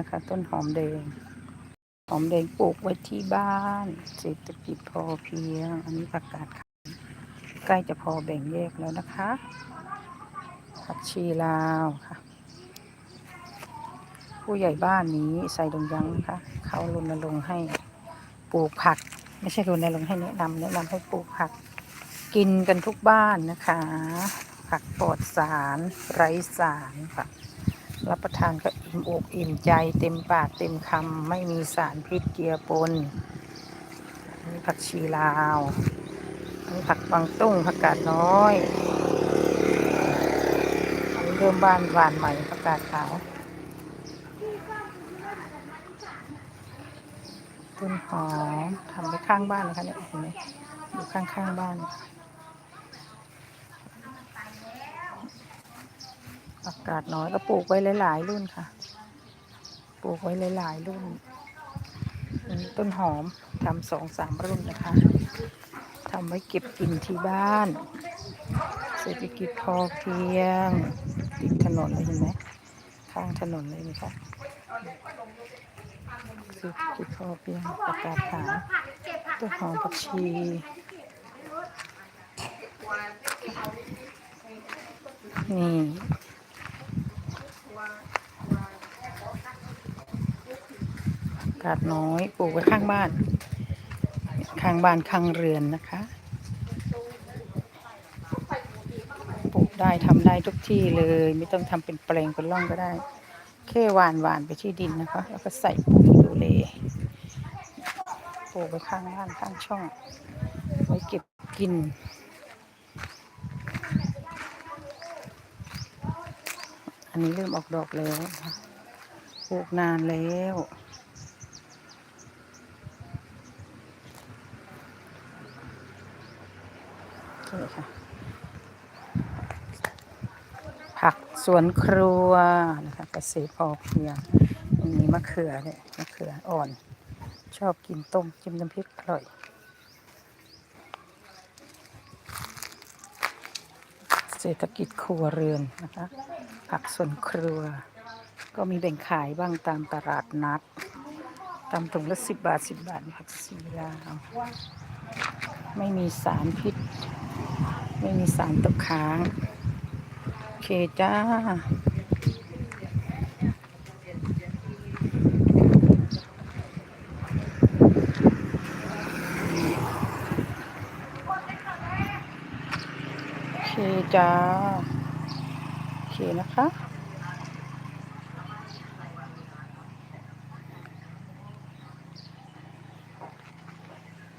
นะคะ ต้นหอมแดง หอมแดงปลูกไว้ที่บ้านเศรษฐกิจพอเพียง อันนี้ผักกาดขาวใกล้จะพอแบ่งแยกแล้วนะคะ ผักชีลาวค่ะ ผู้ใหญ่บ้านนี้ใส่ดงยังนะคะ เขารณรงค์ให้ปลูกผัก ไม่ใช่รณรงค์ให้แนะนำแนะนำให้ปลูกผักกินกันทุกบ้านนะคะ ผักปลอดสารไร้สารค่ะ รับประทานก็อิ่มอกอิ่มใจเต็มปากเต็มคำไม่มีสารพิษเจือปนอันนี้ผักชีลาวอันนี้ผักบางตุ้งผักกาดน้อยอันนี้เริ่มบ้านหวานใหม่ผักกาดขาวต้นหอมทำไว้ข้างบ้านนะคะเนี่ยเห็นไหมอยู่ข้างๆบ้าน กาศน้อยก็ปลูกไว้หลาย ๆ รุ่นค่ะ ปลูกไว้หลาย ๆ รุ่น ต้นหอมทำสองสามรุ่นนะคะทำไว้เก็บกินที่บ้าน เศรษฐกิจพอเพียง ติดถนนเลยเห็นไหมข้างถนนเลยนะคะเศรษฐกิจพอเพียงประกาศขายต้นหอมผักชีนี่ กาดน้อยปลูกไว้ข้างบ้าน ข้างบ้านข้างเรือนนะคะ ปลูกได้ทำได้ทุกที่เลย ไม่ต้องทำเป็นแปลงเป็นร่องก็ได้ แค่หวานหวานไปที่ดินนะคะ แล้วก็ใส่ปุ๋ยดูเลปลูกไว้ข้างบ้านข้างช่อง ไว้เก็บกินอันนี้เริ่มออกดอกแล้วปลูกนานแล้ว โอ เคค่ะ ผักสวนครัวนะคะเกษตรพอเพียงมีมะเขือเนี่ยมะเขืออ่อน ชอบกินต้มจิ้มน้ำพริกอร่อยเศรษฐกิจครัวเรือนนะคะ ผักสวนครัว ก็มีแบ่งขายบ้างตามตลาดนัด ตามถุงละสิบบาทสิบบาทผักชีลาวไม่มีสารพิษ ไม่มีสารตกค้าง โอเคจ้าโอเคจ้า โอเคนะคะ